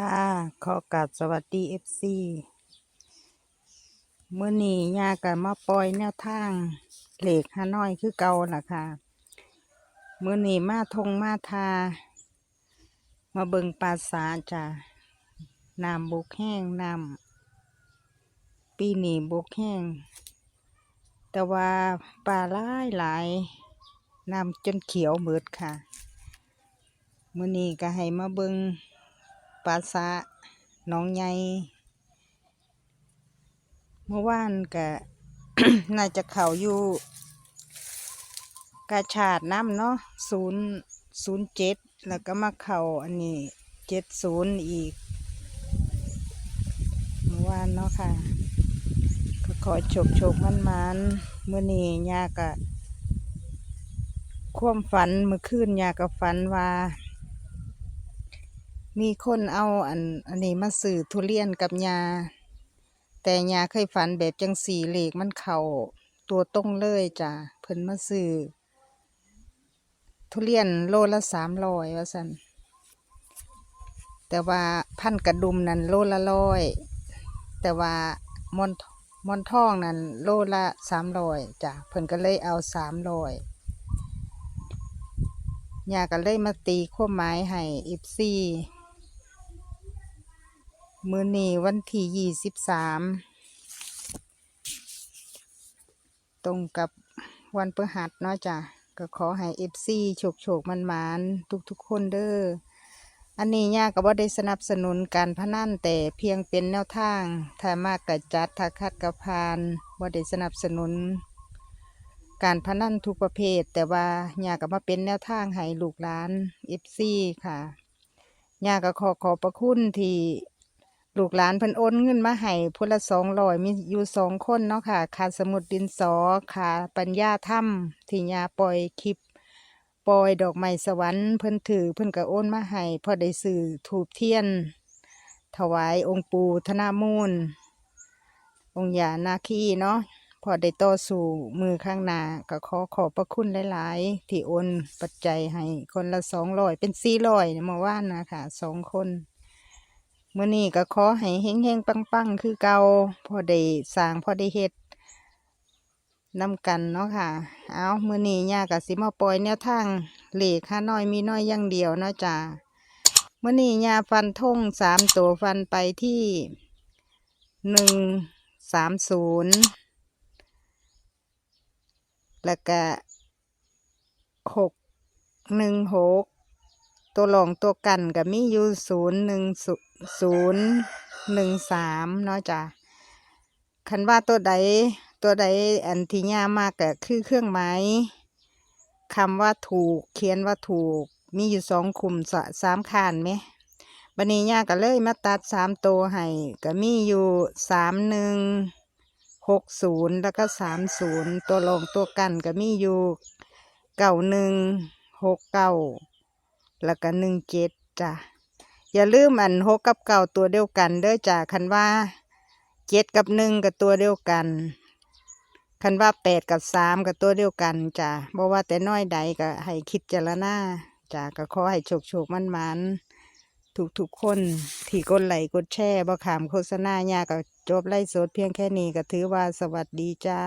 ค่ะ ขอกราบสวัสดีเอฟซีเมื่อนี้ยากันมาปล่อยแนวทางเหล็กฮานอยคือเก่าล่ะค่ะเมื่อนี้มาทงมาทา มาเบิงปลาสาจ้ะน้ำบุกแห้งน้ำปีนี้บกแห้ง แต่ว่าปลาหลายหลายน้ำจนเขียวเหมือดค่ะมื่อนี้ก็ให้มาเบิง ปลาสะน้องใหญ่เมื่อวานก็น่าจะเข่าอยู่กาชาดน้ำเนาะศูนย์ศูนย์เจ็ดแล้วก็มาเข่าอันนี้เจ็ดศูนย์อีก เมื่อวานเนาะค่ะ ก็ขอโชคโชคมันมันเมื่อนี้ยากะความฝันเมื่อคืนยากับฝันว่า มีคนเอาอันอันนี้มาสื่อทุเรียนกับยา แต่ยาเคยฝันแบบจังสีเหล็กมันเข่าตัวตรงเลยจ้ะเพิ่นมาสื่อทุเรียนโลละสามร้อยว่าสันแต่ว่าพันกระดุมนั่นโลละร้อยแต่ว่ามอนมอนทองนั่นโลละสามร้อยจ้ะเพิ่นก็เลยเอาสามร้อยยาก็เลยมาตีข้อไม้ให้อิฟซี่ มือนี้วันที่ยี่สิบสามตรงกับวันพฤหัสเนาะจ้ะก็ขอให้เอฟซีโฉกโฉกมันมานทุกทุกคนเด้ออันนี้ยาก็บ่ได้สนับสนุนการพนันแต่เพียงเป็นแนวทาง ถ้ามากกับจัดถ้าคัดกับพานบ่ได้สนับสนุน การพนันทุกประเภท แต่ว่าย่าก็มาเป็นแนวทางให้ลูกหลานเอฟซีค่ะย่าก็ขอขอบพระคุณที่ ลูกหลานเพิ่นโอนเงินมาให้พนละสองร้อยมีอยู่สองคนเนาะค่ะขาสมุดดินสอขาปัญญาถ้ำที่ยาปล่อยคลิปปล่อยดอกไม้สวรรค์เพิ่นถือเพิ่นก็โอนมาให้พอได้สื่อถูบเทียน ถวายองค์ปู่ธนามูล องค์ยานาคีเนาะพอได้ต่อสู่มือข้างหน้าก็ขอขอบพระคุณหลาย ๆ ที่โอนปัจจัยให้คนละสองร้อยเป็นสี่ร้อยเมื่อวานนะค่ะสองคน มื่อนี้ก็ขอให้เฮงเฮงๆปังๆคือเก่าพอได้สร้างพอได้เฮ็ดนำกันเนาะค่ะ เอาเมื่อนี้ย่ากับสิมาปล่อยแนวทางเหล็กห้าน้อยมีน้อยอย่างเดียวเนาะจ้าเมื่อนี้ย่าฟันทงสามตัวฟันไปที่หนึ่งสามศูนย์แล้วก็หกหนึ่งหก ตัวรองตัวกันก็มีอยู่ศูนย์หนึ่งศูนย์หนึ่งสามเนาะจ้ะคันว่าตัวใดตัวใดอันที่ยามากก็คือเครื่องหมายคำว่าถูกเขียนว่าถูก มีอยู่สองคุมสามขานไหมบันนี้ยาก็เลยมาตัดสามตัวให้ก็มีอยู่สามหนึ่งหกศูนย์แล้วก็สามศูนย์ตัวรองตัวกันก็มีอยู่เก้าหนึ่งหกเก้า แล้วก็หนึ่งเจ็ดจ้ะอย่าลืมอันหกกับเก้าตัวเดียวกันเด้อจ้ะคันว่าเจ็ดกับหนึ่งกับตัวเดียวกันคันว่าแปดกับสามกับตัวเดียวกันจ้ะเพราะว่าแต่น้อยใดก็ให้คิดเจรณาจ้ะก็ขอให้โชคโชคมันมันๆทุกๆคนที่กดไลค์กดแชร์บ่ขามโฆษณาญาก็จบไล่สดเพียงแค่นี้ก็ถือว่าสวัสดีจ้า